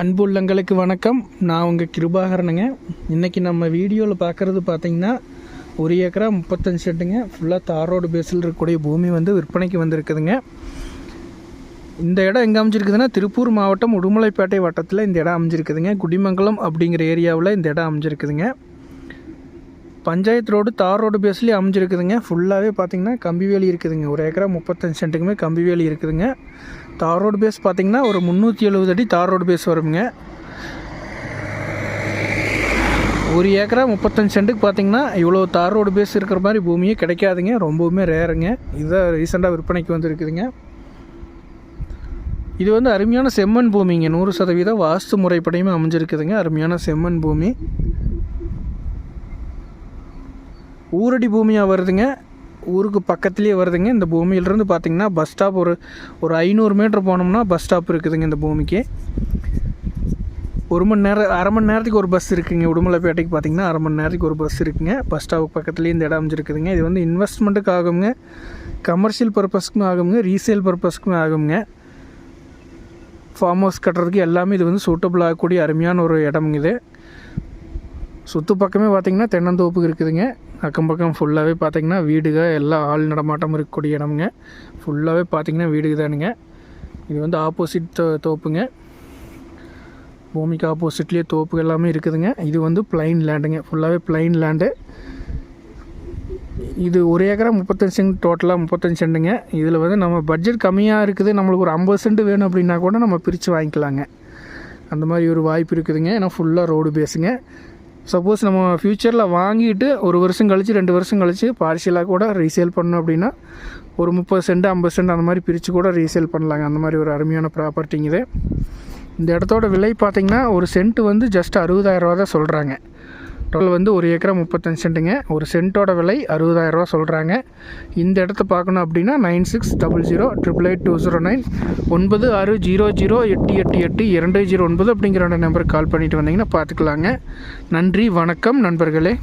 அன்புள்ளங்களுக்கு வணக்கம். நான் உங்கள் கிருபாகரனுங்க. இன்றைக்கி நம்ம வீடியோவில் பார்க்குறது பார்த்தீங்கன்னா ஒரு ஏக்கரா முப்பத்தஞ்சு செட்டுங்க ஃபுல்லாக தார் ரோடு பேஸில் இருக்கக்கூடிய பூமி வந்து விற்பனைக்கு வந்திருக்குதுங்க. இந்த இடம் எங்கே அமைஞ்சிருக்குதுன்னா திருப்பூர் மாவட்டம் உடுமலைப்பேட்டை வட்டத்தில் இந்த இடம் அமைஞ்சிருக்குதுங்க. குடிமங்கலம் அப்படிங்கிற ஏரியாவில் இந்த இடம் அமைஞ்சிருக்குதுங்க. பஞ்சாயத்து ரோடு தார் ரோடு பேஸ்லேயே அமைஞ்சிருக்குதுங்க. ஃபுல்லாகவே பார்த்தீங்கன்னா கம்பி வேலி இருக்குதுங்க. ஒரு ஏக்கரா முப்பத்தஞ்சு சென்ட்டுக்குமே கம்பி வேலி இருக்குதுங்க. தார் ரோடு பேஸ் பார்த்திங்கன்னா ஒரு முந்நூற்றி எழுபது அடி தார் ரோடு பேஸ் வருங்க. ஒரு ஏக்கரா முப்பத்தஞ்சு சென்ட்டுக்கு பார்த்தீங்கன்னா இவ்வளோ தார் ரோடு பேஸ் இருக்கிற மாதிரி பூமியே கிடைக்காதுங்க. ரொம்பவுமே ரேருங்க. இதுதான் ரீசெண்டாக விற்பனைக்கு வந்துருக்குதுங்க. இது வந்து அருமையான செம்மண் பூமிங்க. நூறு சதவீதம் வாஸ்து முறைப்படியுமே அமைஞ்சிருக்குதுங்க. அருமையான செம்மண் பூமி. ஊரடி பூமியாக வருதுங்க. ஊருக்கு பக்கத்துலேயே வருதுங்க. இந்த பூமியிலேருந்து பார்த்திங்கன்னா பஸ் ஸ்டாப் ஒரு ஒரு ஐநூறு மீட்டர் போனோம்னா பஸ் ஸ்டாப் இருக்குதுங்க இந்த பூமிக்கு. ஒரு மணி நேரம் அரை மணி நேரத்துக்கு ஒரு பஸ் இருக்குதுங்க உடுமலைப்பேட்டைக்கு பார்த்தீங்கன்னா அரை மணி நேரத்துக்கு ஒரு பஸ் இருக்குங்க. பஸ் ஸ்டாப்புக்கு பக்கத்துலேயே இந்த இடம் அமைஞ்சிருக்குதுங்க. இது வந்து இன்வெஸ்ட்மெண்ட்டுக்கு ஆகுங்க. கமர்ஷியல் பர்பஸ்க்கும் ஆகுங்க. ரீசேல் பர்பஸ்க்கும் ஆகுங்க. ஃபார்ம் ஹவுஸ் கட்டுறதுக்கு எல்லாமே இது வந்து சூட்டபிள் ஆகக்கூடிய அருமையான ஒரு இடம்ங்க இது. சுற்று பக்கமே பார்த்திங்கன்னா தென்னந்தோப்பு இருக்குதுங்க. அக்கம் பக்கம் ஃபுல்லாகவே பார்த்திங்கன்னா வீடுக எல்லாம் ஆள் நடமாட்டம் இருக்கக்கூடிய இடமுங்க. ஃபுல்லாகவே பார்த்திங்கன்னா வீடுக தானுங்க. இது வந்து ஆப்போசிட் தோ தோப்புங்க. பூமிக்கு ஆப்போசிட்லேயே தோப்பு எல்லாமே இருக்குதுங்க. இது வந்து பிளைன் லேண்டுங்க ஃபுல்லாகவே பிளைன் லேண்டு இது ஒரு ஏக்கரா முப்பத்தஞ்சு சென்ட் டோட்டலாக முப்பத்தஞ்சு சென்ட்டுங்க இதில் வந்து நம்ம பட்ஜெட் கம்மியாக இருக்குது. நம்மளுக்கு ஒரு ஐம்பது சென்ட் வேணும் அப்படின்னா கூட நம்ம பிரித்து வாங்கிக்கலாங்க. அந்த மாதிரி ஒரு வாய்ப்பு இருக்குதுங்க. ஏன்னா ஃபுல்லாக ரோடு பேஸுங்க சப்போஸ் நம்ம ஃப்யூச்சரில் வாங்கிட்டு ஒரு வருஷம் கழித்து ரெண்டு வருஷம் கழித்து பார்சியலாக கூட ரீசேல் பண்ணோம் அப்படின்னா ஒரு முப்பது சென்ட் ஐம்பது சென்ட் அந்த மாதிரி பிரித்து கூட ரீசேல் பண்ணலாங்க. அந்த மாதிரி ஒரு அருமையான ப்ராப்பர்ட்டிங்க இது இந்த இடத்தோட விலை பார்த்திங்கன்னா ஒரு சென்ட் வந்து ஜஸ்ட் அறுபதாயிரரூவா தான் சொல்கிறாங்க டோல் வந்து ஒரு ஏக்கரா முப்பத்தஞ்சு சென்ட்டுங்க. ஒரு சென்ட்டோட விலை அறுபதாயிரரூவா சொல்கிறாங்க இந்த இடத்த பார்க்கணும் அப்படின்னா nine six double zero triple eight two zero nine ஒன்பது ஆறு ஜீரோ ஜீரோ எட்டு எட்டு எட்டு இரண்டு ஜீரோ ஒன்பது அப்படிங்கிற நம்பருக்கு கால் பண்ணிட்டு வந்தீங்கன்னா பார்த்துக்கலாங்க. நன்றி வணக்கம் நண்பர்களே.